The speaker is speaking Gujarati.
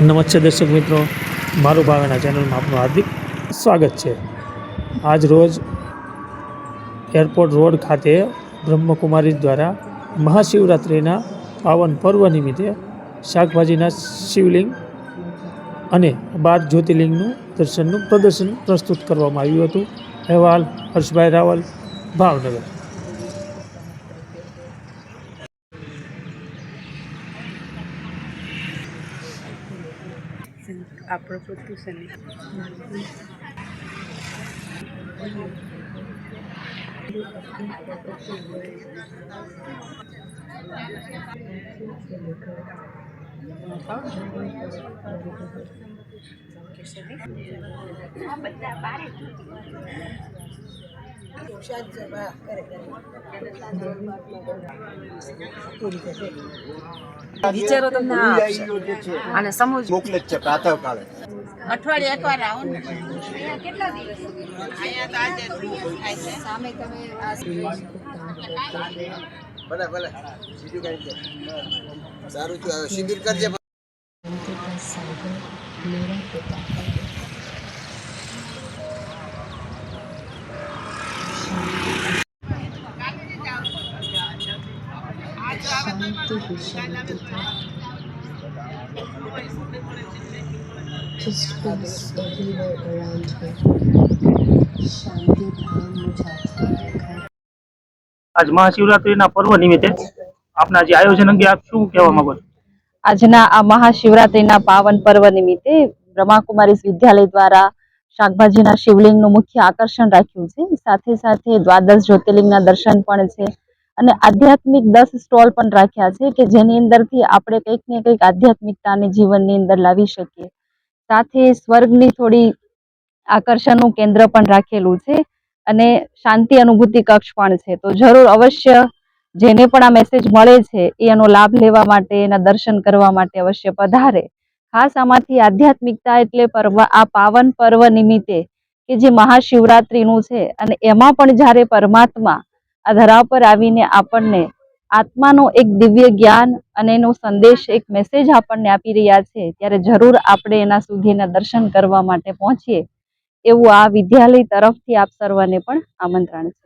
નમસ્તે દર્શક મિત્રો. મારું ભાવેના ચેનલમાં આપનું હાર્દિક સ્વાગત છે. આજ રોજ એરપોર્ટ રોડ ખાતે બ્રહ્મકુમારી દ્વારા મહાશિવરાત્રિના પાવન પર્વ નિમિત્તે શાકભાજીના શિવલિંગ અને બાર જ્યોતિર્લિંગનું દર્શનનું પ્રદર્શન પ્રસ્તુત કરવામાં આવ્યું હતું. અહેવાલ હર્ષભાઈ રાવલ, ભાવનગર. આપણું પૂરતું છે ને વિચારો તમને. અને સમજ મોકલે છે પ્રાતઃ કાળે. અઠવાડિયે એકવાર આવો ને. ભલે ભલે. બીજું કઈ છે. સારું હવે શિબિર કરજે. શાંતિ શાંતિ Just peace everywhere around me. શાંતિ ભાવ મુझे દેખાય. આજ મહાશિવરાત્રિના પર્વ નિમિત્તે આપના જે આયોજન અંગે આપ શું કહેવા માંગો છો? આજના આ મહાશિવરાત્રિના પાવન પર્વ નિમિત્તે બ્રહ્માકુમારી વિદ્યાલય દ્વારા શાકભાજીના શિવલિંગનું મુખ્ય આકર્ષણ રાખ્યું છે. સાથે સાથે દ્વાદશ જ્યોતિર્લિંગના દર્શન પણ છે. અને આધ્યાત્મિક દસ સ્ટોલ પણ રાખ્યા છે કે જેની અંદરથી આપણે કંઈક ને કંઈક આધ્યાત્મિકતાને જીવનની અંદર લાવી શકીએ. સાથે સ્વર્ગની થોડી આકર્ષણનું કેન્દ્ર પણ રાખેલું છે અને શાંતિ અનુભૂતિ કક્ષ પણ છે. તો જરૂર અવશ્ય જેને પણ આ મેસેજ મળે છે એ એનો લાભ લેવા માટે, એના દર્શન કરવા માટે અવશ્ય પધારે. ખાસ આમાંથી આધ્યાત્મિકતા એટલે પર્વ, આ પાવન પર્વ નિમિત્તે કે જે મહાશિવરાત્રિનું છે અને એમાં પણ જ્યારે પરમાત્મા આ ધરા પર આવીને આપણને આત્માનો એક દિવ્ય જ્ઞાન અને એનો સંદેશ, એક મેસેજ આપણને આપી રહ્યા છે. ત્યારે જરૂર આપણે એના સુધીના દર્શન કરવા માટે પહોંચીએ. એવું આ વિદ્યાલય તરફથી આપ સર્વને પણ આમંત્રણ છે.